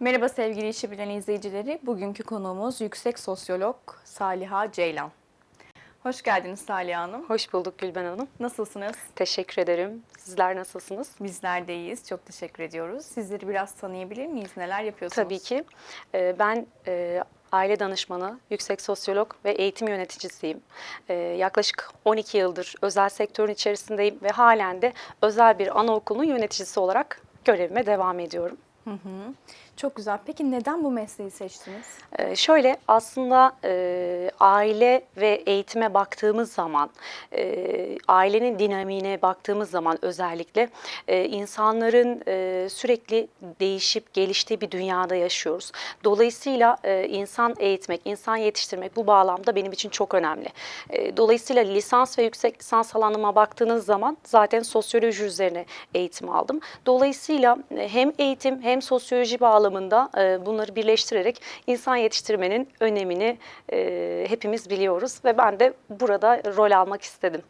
Merhaba sevgili işi bilen izleyicileri. Bugünkü konuğumuz yüksek sosyolog Saliha Ceylan. Hoş geldiniz Saliha Hanım. Hoş bulduk Gülben Hanım. Nasılsınız? Teşekkür ederim. Sizler nasılsınız? Bizler de iyiyiz. Çok teşekkür ediyoruz. Sizleri biraz tanıyabilir miyiz? Neler yapıyorsunuz? Tabii ki. Ee, Ben e, aile danışmanı, yüksek sosyolog ve eğitim yöneticisiyim. Ee, Yaklaşık 12 yıldır özel sektörün içerisindeyim ve halen de özel bir anaokulunun yöneticisi olarak görevime devam ediyorum. Hı hı. Çok güzel. Peki neden bu mesleği seçtiniz? Ee, şöyle aslında e, aile ve eğitime baktığımız zaman, e, ailenin dinamiğine baktığımız zaman özellikle e, insanların e, sürekli değişip geliştiği bir dünyada yaşıyoruz. Dolayısıyla e, insan eğitmek, insan yetiştirmek bu bağlamda benim için çok önemli. E, dolayısıyla lisans ve yüksek lisans alanıma baktığınız zaman zaten sosyoloji üzerine eğitim aldım. Dolayısıyla e, hem eğitim hem sosyoloji bağlamında e, bunları birleştirerek insan yetiştirmenin önemini e, hepimiz biliyoruz ve ben de burada rol almak istedim.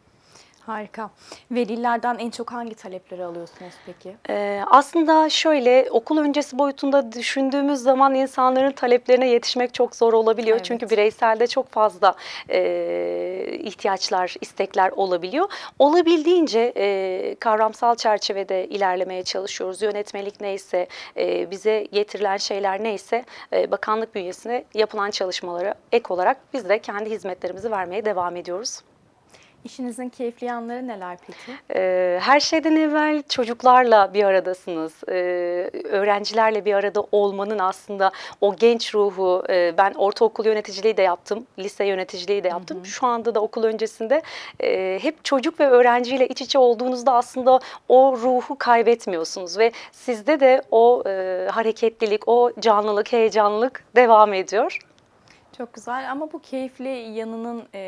Harika. Velilerden en çok hangi talepleri alıyorsunuz peki? Ee, aslında şöyle okul öncesi boyutunda düşündüğümüz zaman insanların taleplerine yetişmek çok zor olabiliyor. Evet. Çünkü bireyselde çok fazla e, ihtiyaçlar, istekler olabiliyor. Olabildiğince e, kavramsal çerçevede ilerlemeye çalışıyoruz. Yönetmelik neyse, e, bize getirilen şeyler neyse e, bakanlık bünyesine yapılan çalışmalara ek olarak biz de kendi hizmetlerimizi vermeye devam ediyoruz. İşinizin keyifli yanları neler peki? Ee, Her şeyden evvel çocuklarla bir aradasınız. Ee, Öğrencilerle bir arada olmanın aslında o genç ruhu, e, ben ortaokul yöneticiliği de yaptım, lise yöneticiliği de yaptım. Şu anda da okul öncesinde e, hep çocuk ve öğrenciyle iç içe olduğunuzda aslında o ruhu kaybetmiyorsunuz ve sizde de o e, hareketlilik, o canlılık, heyecanlılık devam ediyor. Çok güzel ama bu keyifli yanının e,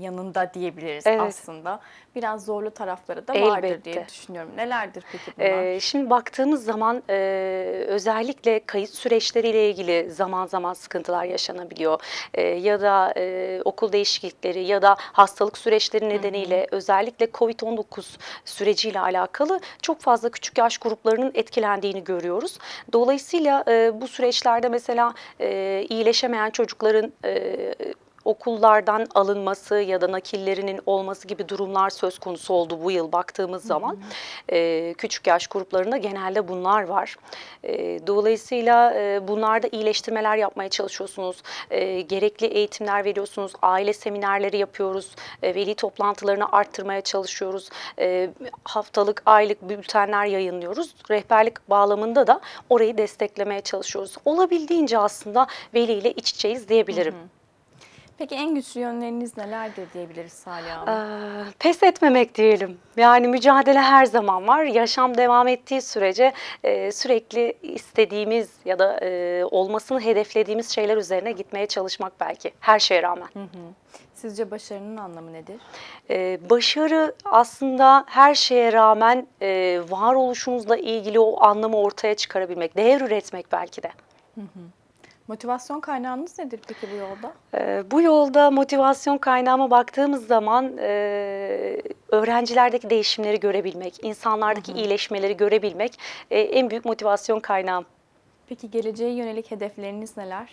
yanında diyebiliriz Evet. aslında. Biraz zorlu tarafları da vardır Elbette. diye düşünüyorum. Nelerdir peki bunlar? Ee, şimdi baktığımız zaman e, özellikle kayıt süreçleriyle ilgili zaman zaman sıkıntılar yaşanabiliyor. E, ya da e, okul değişiklikleri ya da hastalık süreçleri nedeniyle özellikle COVID-19 süreciyle alakalı çok fazla küçük yaş gruplarının etkilendiğini görüyoruz. Dolayısıyla e, bu süreçlerde mesela e, iyileşemeyen çocukların e, okullardan alınması ya da nakillerinin olması gibi durumlar söz konusu oldu bu yıl baktığımız zaman. Ee, küçük yaş gruplarında genelde bunlar var. Ee, dolayısıyla e, bunlarda iyileştirmeler yapmaya çalışıyorsunuz. Ee, gerekli eğitimler veriyorsunuz. Aile seminerleri yapıyoruz. E, veli toplantılarını arttırmaya çalışıyoruz. E, haftalık, aylık bültenler yayınlıyoruz. Rehberlik bağlamında da orayı desteklemeye çalışıyoruz. Olabildiğince aslında veliyle iç içeyiz diyebilirim. Peki en güçlü yönleriniz nelerdir diyebiliriz Salih Hanım? Ee, pes etmemek diyelim. Yani mücadele her zaman var. Yaşam devam ettiği sürece e, sürekli istediğimiz ya da e, olmasını hedeflediğimiz şeyler üzerine gitmeye çalışmak belki her şeye rağmen. Sizce başarının anlamı nedir? Ee, başarı aslında her şeye rağmen e, varoluşunuzla ilgili o anlamı ortaya çıkarabilmek, değer üretmek belki de. Motivasyon kaynağınız nedir peki bu yolda? Ee, Bu yolda motivasyon kaynağıma baktığımız zaman e, öğrencilerdeki değişimleri görebilmek, insanlardaki iyileşmeleri görebilmek e, en büyük motivasyon kaynağım. Peki geleceğe yönelik hedefleriniz neler?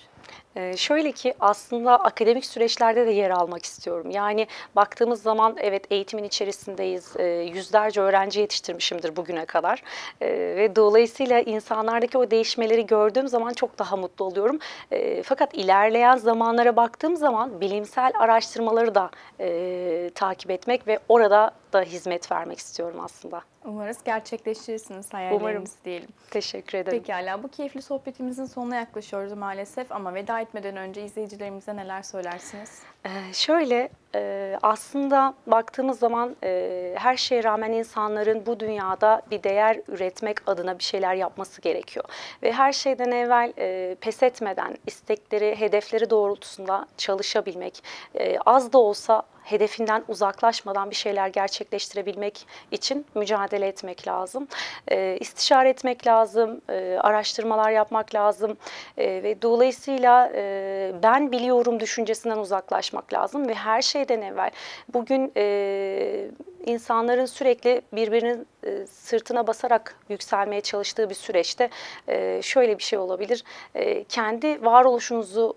Ee, Şöyle ki aslında akademik süreçlerde de yer almak istiyorum. Yani baktığımız zaman evet eğitimin içerisindeyiz. Ee, Yüzlerce öğrenci yetiştirmişimdir bugüne kadar. Ee, Ve dolayısıyla insanlardaki o değişmeleri gördüğüm zaman çok daha mutlu oluyorum. Ee, Fakat ilerleyen zamanlara baktığım zaman bilimsel araştırmaları da e, takip etmek ve orada da hizmet vermek istiyorum aslında. Umarız gerçekleştirirsiniz hayallerinizi Umarım. diyelim. Teşekkür ederim. Pekala bu keyifli sohbetimizin sonuna yaklaşıyoruz maalesef ama veda etmeden önce izleyicilerimize neler söylersiniz? Ee, şöyle e, aslında baktığımız zaman e, her şeye rağmen insanların bu dünyada bir değer üretmek adına bir şeyler yapması gerekiyor. Ve her şeyden evvel e, pes etmeden istekleri, hedefleri doğrultusunda çalışabilmek, e, az da olsa hedefinden uzaklaşmadan bir şeyler gerçekleştirebilmek için mücadele etmek lazım. E, istişare etmek lazım, e, araştırmalar yapmak lazım E, ve dolayısıyla e, ben biliyorum düşüncesinden uzaklaşmak lazım ve her şeyden evvel bugün e, insanların sürekli birbirinin e, sırtına basarak yükselmeye çalıştığı bir süreçte e, şöyle bir şey olabilir. E, kendi varoluşunuzu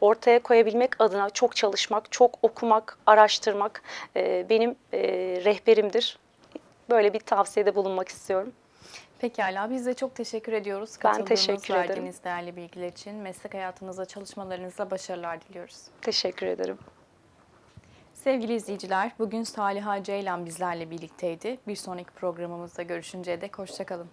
ortaya koyabilmek adına çok çalışmak, çok okumak, araştırmak e, benim e, rehberimdir. Böyle bir tavsiyede bulunmak istiyorum. Pekala biz de çok teşekkür ediyoruz. Ben teşekkür ederim. verdiğiniz değerli bilgiler için. Meslek hayatınızda, çalışmalarınızda başarılar diliyoruz. Teşekkür ederim. Sevgili izleyiciler, bugün Saliha Ceylan bizlerle birlikteydi. Bir sonraki programımızda görüşünceye dek hoşçakalın.